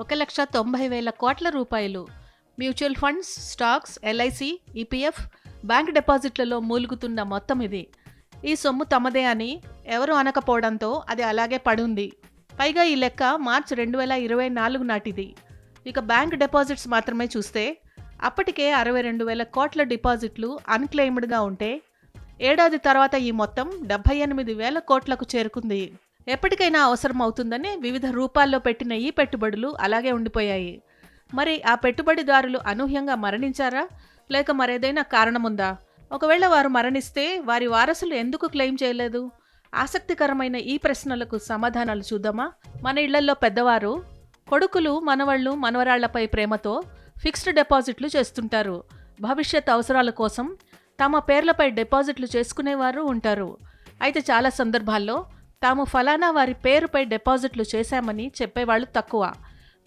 ఒక లక్ష తొంభై వేల కోట్ల రూపాయలు. Mutual funds stocks LIC EPF bank డిపాజిట్లలో మూలుగుతున్న మొత్తం ఇది. ఈ సొమ్ము తమదే అని ఎవరు అనకపోవడంతో అది అలాగే పడుంది. పైగా ఈ లెక్క మార్చ్ రెండు వేల ఇరవై నాలుగు నాటిది. ఇక బ్యాంక్ డిపాజిట్స్ మాత్రమే చూస్తే అప్పటికే అరవై రెండు వేల కోట్ల డిపాజిట్లు అన్క్లెయిమ్డ్గా ఉంటే ఏడాది తర్వాత ఈ మొత్తం డెబ్బై ఎనిమిది వేల కోట్లకు చేరుకుంది. ఎప్పటికైనా అవసరం అవుతుందని వివిధ రూపాల్లో పెట్టిన ఈ పెట్టుబడులు అలాగే ఉండిపోయాయి. మరి ఆ పెట్టుబడిదారులు అనూహ్యంగా మరణించారా? లేక మరేదైనా కారణముందా? ఒకవేళ వారు మరణిస్తే వారి వారసులు ఎందుకు క్లెయిమ్ చేయలేదు? ఆసక్తికరమైన ఈ ప్రశ్నలకు సమాధానాలు చూద్దామా? మన ఇళ్ళలో పెద్దవారు కొడుకులు మనవళ్ళు మనవరాళ్ళపై ప్రేమతో ఫిక్స్డ్ డిపాజిట్లు చేస్తుంటారు. భవిష్యత్ అవసరాల కోసం తమ పేర్లపై డిపాజిట్లు చేసుకునేవారు ఉంటారు. అయితే చాలా సందర్భాల్లో తాము ఫలానా వారి పేరుపై డిపాజిట్లు చేశామని చెప్పేవాళ్ళు తక్కువ.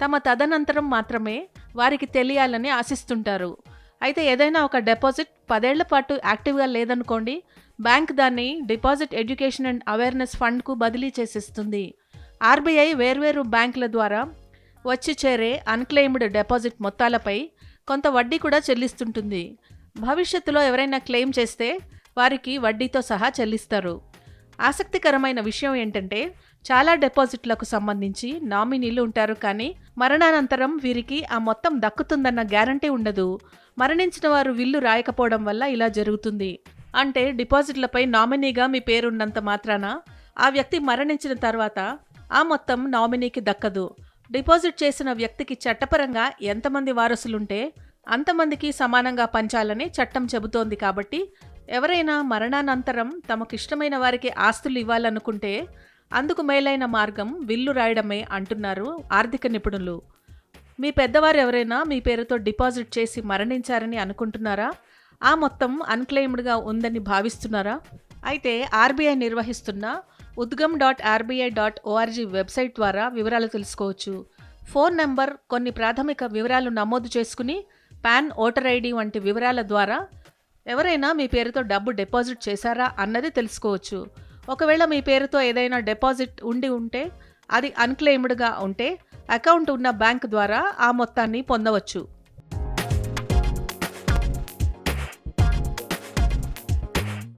తమ తదనంతరం మాత్రమే వారికి తెలియాలని ఆశిస్తుంటారు. అయితే ఏదైనా ఒక డిపాజిట్ పదేళ్ళ పాటు యాక్టివ్గా లేదనుకోండి బ్యాంక్ దాన్ని డిపాజిట్ ఎడ్యుకేషన్ అండ్ అవేర్నెస్ ఫండ్కు బదిలీ చేసేస్తుంది. ఆర్బీఐ వేర్వేరు బ్యాంకుల ద్వారా వచ్చి చేరే అన్క్లెయిమ్డ్ డిపాజిట్ మొత్తాలపై కొంత వడ్డీ కూడా చెల్లిస్తుంటుంది. భవిష్యత్తులో ఎవరైనా క్లెయిమ్ చేస్తే వారికి వడ్డీతో సహా చెల్లిస్తారు. ఆసక్తికరమైన విషయం ఏంటంటే చాలా డిపాజిట్లకు సంబంధించి నామినీలు ఉంటారు కానీ మరణానంతరం వీరికి ఆ మొత్తం దక్కుతుందన్న గ్యారంటీ ఉండదు. మరణించిన వారు విల్లు రాయకపోవడం వల్ల ఇలా జరుగుతుంది. అంటే డిపాజిట్లపై నామినీగా మీ పేరున్నంత మాత్రాన ఆ వ్యక్తి మరణించిన తర్వాత ఆ మొత్తం నామినీకి దక్కదు. డిపాజిట్ చేసిన వ్యక్తికి చట్టపరంగా ఎంతమంది వారసులుంటే అంతమందికి సమానంగా పంచాలని చట్టం చెబుతోంది కాబట్టి ఎవరైనా మరణానంతరం తమకిష్టమైన వారికి ఆస్తులు ఇవ్వాలనుకుంటే అందుకు మేలైన మార్గం విల్లు రాయడమే అంటున్నారు ఆర్థిక నిపుణులు. మీ పెద్దవారు ఎవరైనా మీ పేరుతో డిపాజిట్ చేసి మరణించారని అనుకుంటున్నారా? ఆ మొత్తం అన్క్లెయిమ్డ్గా ఉందని భావిస్తున్నారా? అయితే ఆర్బీఐ నిర్వహిస్తున్న Udgam dot RBI dot ORG website ద్వారా వివరాలు తెలుసుకోవచ్చు. ఫోన్ నెంబర్ కొన్ని ప్రాథమిక వివరాలు నమోదు చేసుకుని పాన్ ఓటర్ ఐడి వంటి వివరాల ద్వారా ఎవరైనా మీ పేరుతో డబ్బు డిపాజిట్ చేశారా అన్నది తెలుసుకోవచ్చు. ఒకవేళ మీ పేరుతో ఏదైనా డిపాజిట్ ఉండి ఉంటే అది అన్క్లెయిమ్డ్గా ఉంటే అకౌంట్ ఉన్న బ్యాంక్ ద్వారా ఆ మొత్తాన్ని పొందవచ్చు.